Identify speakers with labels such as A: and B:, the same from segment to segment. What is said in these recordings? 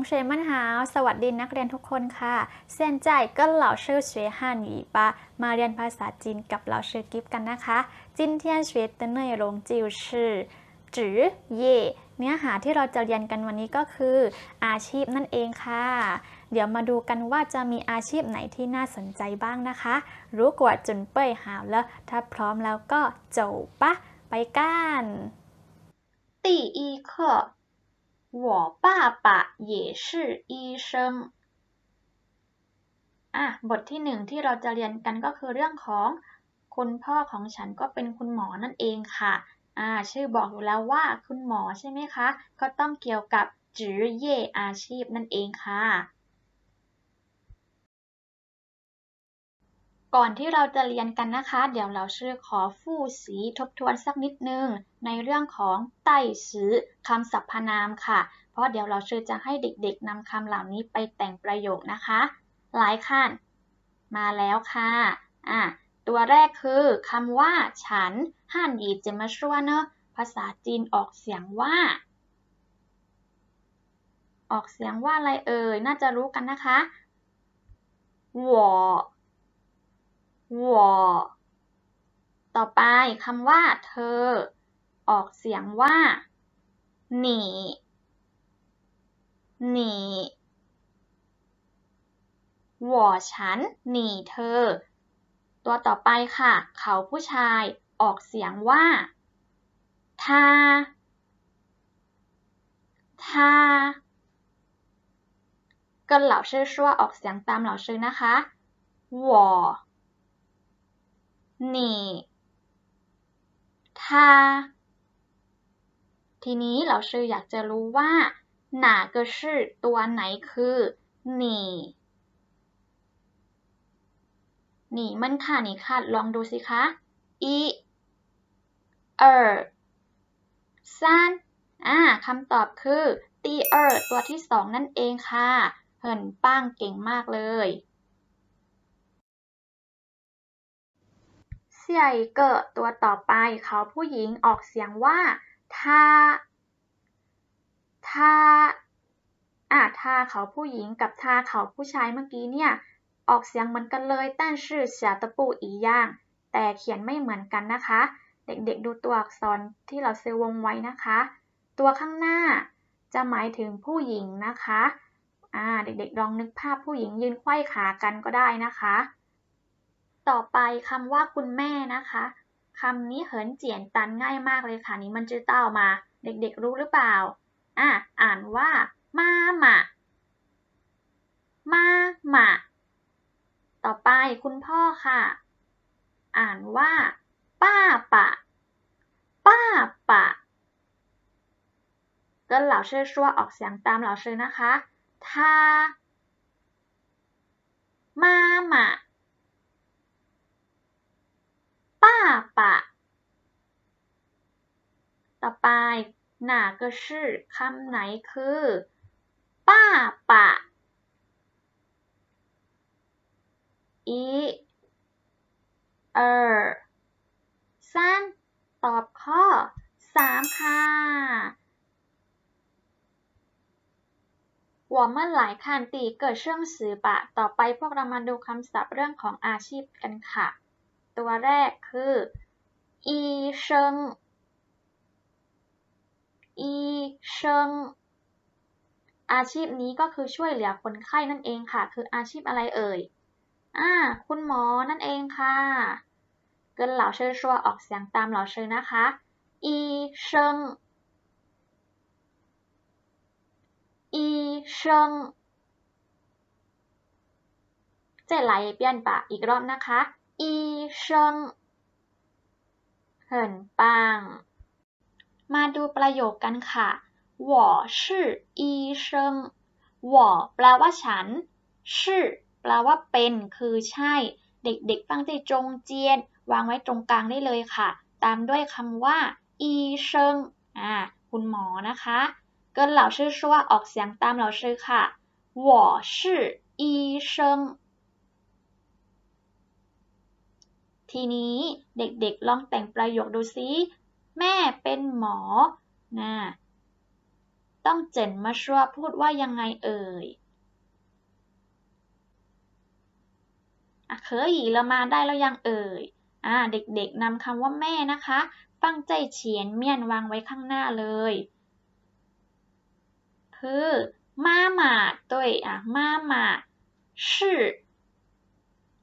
A: 同学们好สวัสดีนักเรียนทุกคนค่ะ现在跟老师学汉语吧มาเรียนภาษาจีนกับเราชื่อกิฟกันนะคะ今天学的内容就是职业เนื้อหาที่เราจะเรียนกันวันนี้ก็คือ อาชีพนั่นเองค่ะ เดี๋ยวมาดูกันว่าจะมีอาชีพไหนที่น่าสนใจบ้างนะคะรู้กว่าจุนเป้ยหาวแล้ว ถ้าพร้อมแล้วก็โจปะไปกัน
B: 第一课， 我爸爸也是医生。อ่ะ บทที่หนึ่งที่เราจะเรียนกันก็คือเรื่องของ คุณพ่อของฉันก็เป็นคุณหมอนั่นเองค่ะ อ่า ชื่อบอกอยู่แล้วว่าคุณหมอใช่ไหมคะ ก็ต้องเกี่ยวกับจื่อเย่อาชีพนั่นเองค่ะ ก่อนที่เราจะเรียนกันนะคะ เดี๋ยวเราชื่อขอฟู่สีทบทวนสักนิดนึง ในเรื่องของไต้ซื้อคำสรรพนามค่ะ เพราะเดี๋ยวเราชื่อจะให้เด็กๆนำคำเหล่านี้ไปแต่งประโยคนะคะ หลายขั้นมาแล้วค่ะอะ ตัวแรกคือคำว่า ฉันฮั่นหยีจะมาชัวเนอะภาษาจีนออกเสียงว่า ออกเสียงว่าอะไรเอ่ย น่าจะรู้กันนะคะ วอต่อไปคำว่า เธอ ออกเสียงว่า หนีหนีวอฉัน หนีเธอ ตัวต่อไปค่ะ เขาผู้ชาย ออกเสียงว่าทาทาก็เหล่าชื่อชั่วออกเสียงตามเหล่าชื่อนะคะวอ 你他ทีนี้เราชื่ออยากจะรู้ว่าหนาก็ชื่อตัวไหนคือหนีหนีมันค่ะหนีค่ะลองดูสิคะอีเออซันอ่าคำตอบคือตีเออตัวที่สองนั่นเองค่ะ เหินป้างเก่งมากเลย ซียอีเกิดตัวต่อไปเขาผู้หญิงออกเสียงว่า ทา ทา อ่าทาเขาผู้หญิงกับทาเขาผู้ชายเมื่อกี้เนี่ย ออกเสียงเหมือนกันเลยแต่ชื่อเสียตะปูอีย่าง แต่เขียนไม่เหมือนกันนะคะ เด็กๆดูตัวอักษรที่เราเซวงไว้นะคะ ตัวข้างหน้าจะหมายถึงผู้หญิงนะคะ อ่า เด็กๆลองนึกภาพผู้หญิงยืนไขว้ขากันก็ได้นะคะ ต่อไปคำว่าคุณแม่นะคะคำนี้เหินเจียนตันง่ายมากเลยค่ะนี่มันจื้เต้ามา เด็กๆรู้หรือเปล่าอะอ่านว่ามาหมะมาหมะต่อไปคุณพ่อค่ะ อ่านว่า ป้าปะ ป้าปะก็เหล่าเชื่อชั่วออกเสียงตามเหล่าเชื่อนะคะทามาหมะ ป้าปะ ต่อไปหน้าก็ชื่อคำไหนคือ ป้าปะอีเออสั้นตอบข้อสามค่ะวอร์เมื่อหลายคันตีเกิดเชื่องสือปะ ต่อไปพวกเรามาดูคำศัพท์เรื่องของอาชีพกันค่ะ ตัวแรกคืออีเชิงอีเชิงอาชีพนี้ก็คือช่วยเหลือคนไข้นั่นเองค่ะ คืออาชีพอะไรเอ่ย อ่า คุณหมอนั่นเองค่ะ เกินเหล่าเชิญชัวออกเสียงตามเหล่าเชิญนะคะ อีเชิงอีเชิงเจ๋ไหลเปลี่ยนปะอีกรอบนะคะ อีเชิงเหินปัง มาดูประโยคกันค่ะ我是医生我แปลว่าฉัน是แปลว่าเป็น คือใช่ เด็กๆตั้งใจจงเจียน วางไว้ตรงกลางได้เลยค่ะ ตามด้วยคำว่าอีเชิงอ่า คุณหมอนะคะ跟老师说ออกเสียงตาม老师ค่ะ我是医生 ทีนี้เด็กๆ ลองแต่งประโยคดูซิ แม่เป็นหมอนะ ต้องเจินมาชัวพูดว่ายังไงเอ่ยอ่ะเคยเรามาได้แล้วยังเอ่ย อ่า เด็กๆนำคำว่าแม่นะคะ ตั้งใจเขียนเมียนวางไว้ข้างหน้าเลย คือ妈妈对อ่ะ妈妈是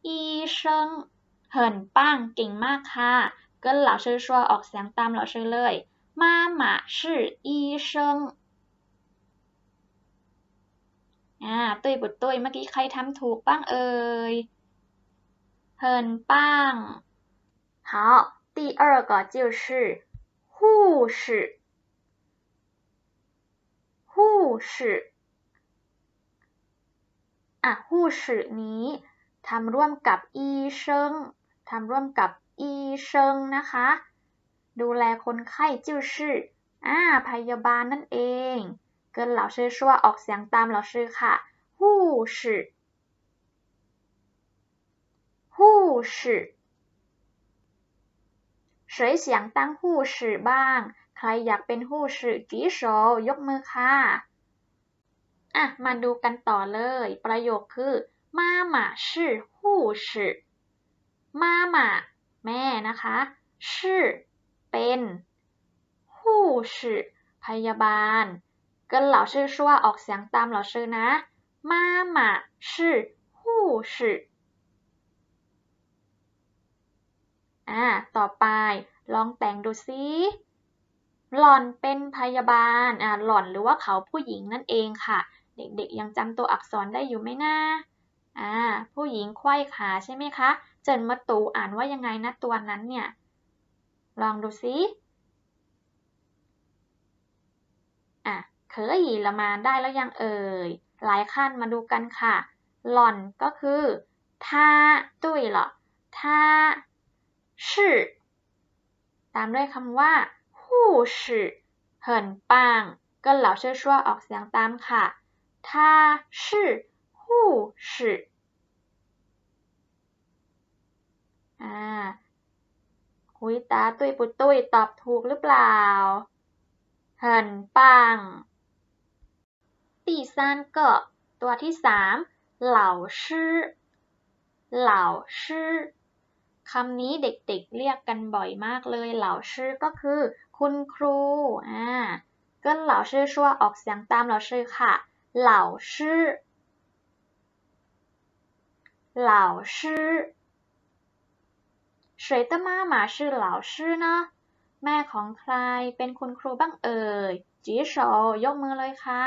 B: 医生 เหินป้างเก่งมากค่ะ跟老师说ออกเสียงตาม老师เลย妈妈是医生อ่าตุ้ยบุตรตุ้ยเมื่อกี้ใครทำถูกบ้างเอ่ยเหินป้าง好第二个就是护士护士อ่ะ护士นี้ทำร่วมกับอีเชิง ทำร่วมกับอีเชิงนะคะ ดูแลคนไข้จื่อชื่ออ่าพยาบาลนั่นเองเกินเหล่าชื่อชัวออกเสียงตามเหล่าชื่อค่ะ护士护士谁想当护士บ้าง ใครอยากเป็น护士举手ยกมือค่ะ อ่ะ มาดูกันต่อเลย ประโยคคือ妈妈是护士 妈妈แม่นะคะ是เป็น 护士พยาบาล跟老师说ออกเสียงตาม老师นะ妈妈是护士อ่า ต่อไป ลองแต่งดูซิหล่อนเป็นพยาบาล อ่า หล่อนหรือว่าเขาผู้หญิงนั่นเองค่ะ เด็กๆ ยังจำตัวอักษรได้อยู่ไหมนะอ่า ผู้หญิงไขว้ขาใช่ไหมคะ เจินมาตูอ่านว่ายังไงนะตัวนั้นเนี่ย ลองดูซิอะเคยละมาได้แล้วยังเอ่ย หลายขั้นมาดูกันค่ะ หล่อนก็คือท่าตุ้ยเหรอท่าชื่อตามด้วยคำว่าหู้ชื่อเหินปังก็เหล่าเชื่อชั่วออกเสียงตามค่ะท่าชื่อหู้ชื่อา คุยตาตุ้ยปุตุ้ยตอบถูกหรือเปล่าเหินปัง第三个ตัวที่สามเหล่าชื่อเหล่าชื่อคำนี้เด็กๆเรียกกันบ่อยมากเลย เหล่าชื่อก็คือ คุณครู อ่าก็เหล่าชื่อชั่วออกเสียงตามเหล่าชื่อค่ะ เหล่าชื่อเหล่าชื่อ 谁的妈妈是老师呢แม่ของใครเป็นคุณครูบ้างเอ่ยจีโฉยกมือเลยค่ะ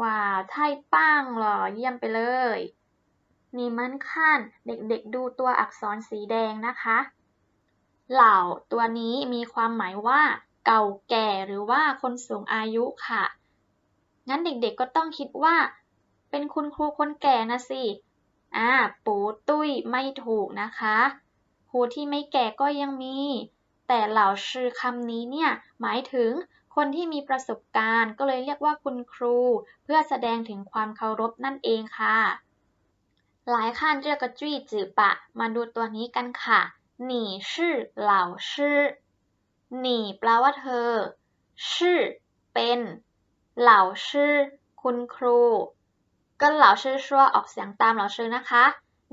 B: ว้าวไทยป้างเหรอ เยี่ยมไปเลย นี่มันขั้นเด็กๆดูตัวอักษรสีแดงนะคะ เหล่าตัวนี้มีความหมายว่า เก่าแก่หรือว่าคนสูงอายุค่ะ งั้นเด็กๆก็ต้องคิดว่า เป็นคุณครูคนแก่นะสิ อ่า ปูตุ้ยไม่ถูกนะคะค รูที่ไม่แก่ก็ยังมี แต่เหล่าชื่อคำนี้เนี่ยหมายถึงคนที่มีประสบการณ์ก็เลยเรียกว่าคุณครู เพื่อแสดงถึงความเคารพนั่นเองค่ะหลายขั้นเรียกกระจุ้ยจือปะ มาดูตัวนี้กันค่ะหนี่ชื่อเหล่าชื่อหนี่แปลว่าเธอ ชื่อ เป็น เหล่าชื่อ คุณครู ก็เหล่าชื่อชั่วออกเสียงตามเหล่าชื่อนะคะ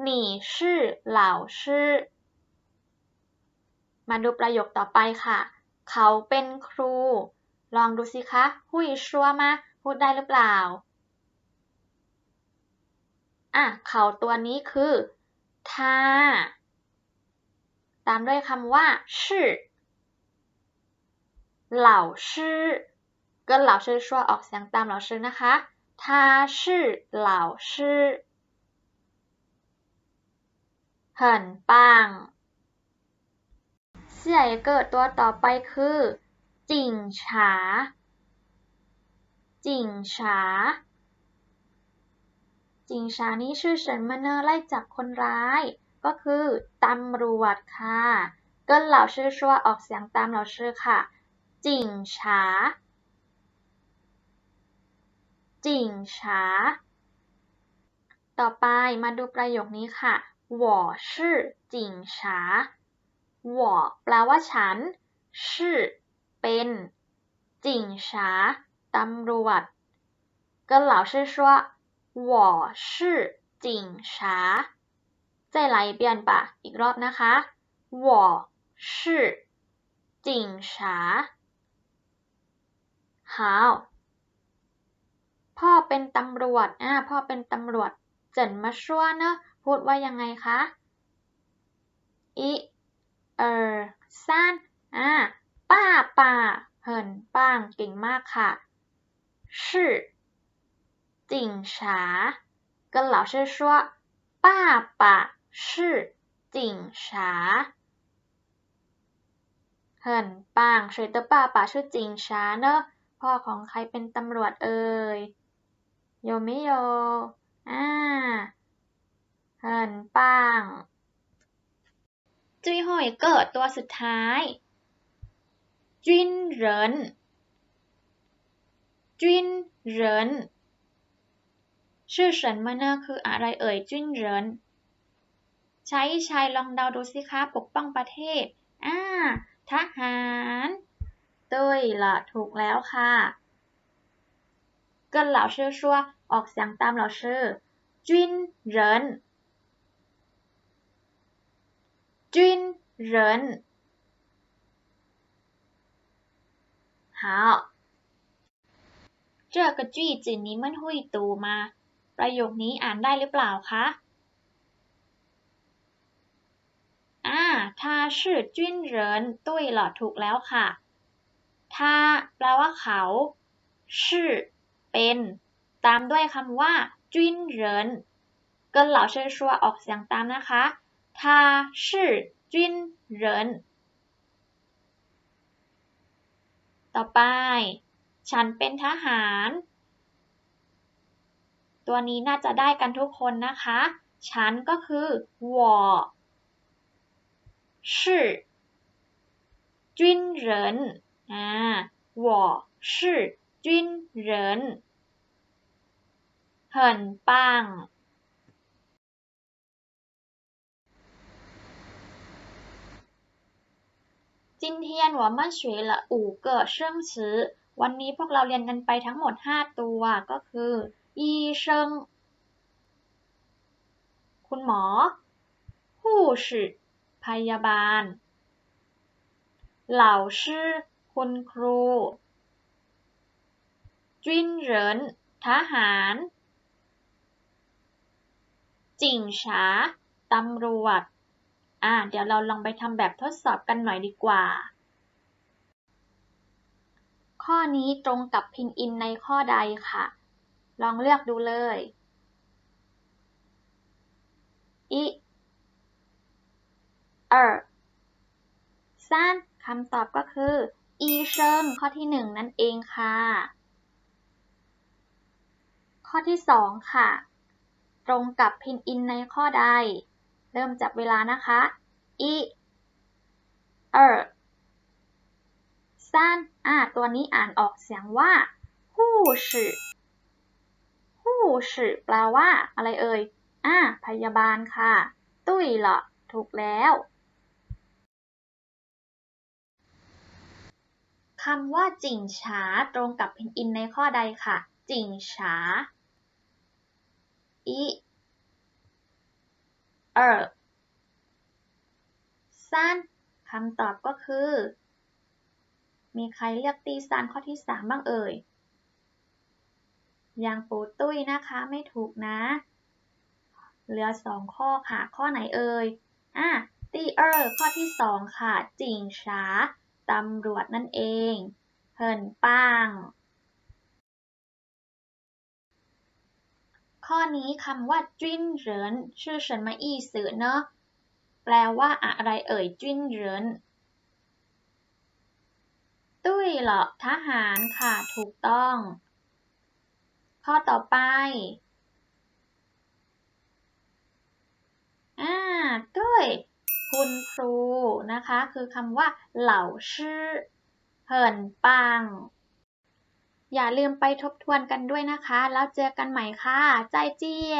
B: หนี่ชื่อเหล่าชื่อ มาดูประโยคต่อไปค่ะ เขาเป็นครู ลองดูสิคะหุยชัวมาพูดได้หรือเปล่า อะ เขาตัวนี้คือท่าตามด้วยคำว่าชื่อเหล่าชื่อก็เหล่าชื่อชัวออกเสียงตามเหล่าชื่อนะคะท่าชื่อเหล่าชื่อ很棒 下一个ตัวต่อไปคือจิงฉาจิงฉาจิงฉานี้ชื่อเฉินมาเนอร์ไล่จับคนร้าย ก็คือตำรวจค่ะก็เหล่าชื่อชัวออกเสียงตามเหล่าชื่อค่ะ จิงฉาจิงฉาต่อไปมาดูประโยคนี้ค่ะ我是警察 我แปลว่าฉัน是เป็นจิงฉา ตำรวจ跟老师说我是警察再来一遍吧อีกรอบนะคะ我是警察好พ่อเป็นตำรวจอ่าพ่อเป็นตำรวจเจินมาชัวเนอะพูดว่ายังไงคะอี เออซันอ่าป้าป้าเหินป้างเก่งมากค่ะ是警察跟老师说爸爸是警察เหินป้าง谁的爸爸是警察呢พ่อของใครเป็นตำรวจเอ่ย有没有อ่าเหินป้ าง最后一个ตัวสุดท้าย军人军人ชื่อเฉินมาเนอร์คืออะไรเอ่ยจุนเหรินใช้ชายลองเดาดูสิคะปกป้องประเทศ อ่า ทหารตุ้ยละถูกแล้วค่ะ跟老师说ออกเสียงตาม老师军人 军人好这个句子你们会读吗ประโยคนี้อ่านได้หรือเปล่าคะ อ่า他是军人ตุ้ยเหรอถูกแล้วค่ะ他แปลว่าเขาชื่อเป็น ตามด้วยคำว่าจุนเหริน跟老师说ออกเสียงตามนะคะ 他是军人ต่อไป ฉันเป็นทหาร ตัวนี้น่าจะได้กันทุกคนนะคะ ฉันก็คือ我是军人อ่า我是军人很棒 今天我们学了五个生词วันนี้พวกเราเรียนกันไปทั้งหมด 5 ตัวก็คืออีเชิงคุณหมอผู้士พยาบาลเหล่าชื่อคุณครูจุนเหรินทหารจิงฉาตำรวจ อ่า เดี๋ยวเราลองไปทำแบบทดสอบกันหน่อยดีกว่า ข้อนี้ตรงกับพินอินในข้อใดค่ะ ลองเลือกดูเลยอีเออซันคำตอบก็คืออีเชิงข้อที่หนึ่งนั่นเองค่ะ ข้อที่สองค่ะ ตรงกับพินอินในข้อใด เริ่มจับเวลานะคะอีเออซันอ่าตัวนี้อ่านออกเสียงว่าฮู้ชื่อฮู้ชื่อแปลว่า อะไรเอ่ยอ่าพยาบาลค่ะ ตุ้ยเหรอถูกแล้วคำว่าจิงฉาตรงกับพินอินในข้อใดค่ะ จิงฉาอี เออซันคำตอบก็คือ มีใครเลือกตีซานข้อที่สามบ้างเอ่ย ยังปูตุ้ยนะคะไม่ถูกนะ เหลือสองข้อค่ะ ข้อไหนเอ่ย อะตีเออร์ข้อที่สองค่ะ จิงช้าตำรวจนั่นเองเฮินป้าง ข้อนี้คำว่าจิ้นเหรินชื่อเฉินมาอี้สื่อเนอะแปลว่าอะไรเอ่ยจิ้นเหรินตุ้ยเหรอทหารค่ะถูกต้อง ข้อต่อไปอ่าด้ยคุณครูนะคะ คือคำว่าเหล่าชื่อเหินปัง อย่าลืมไปทบทวนกันด้วยนะคะ แล้วเจอกันใหม่ค่ะ ใจเจี้ย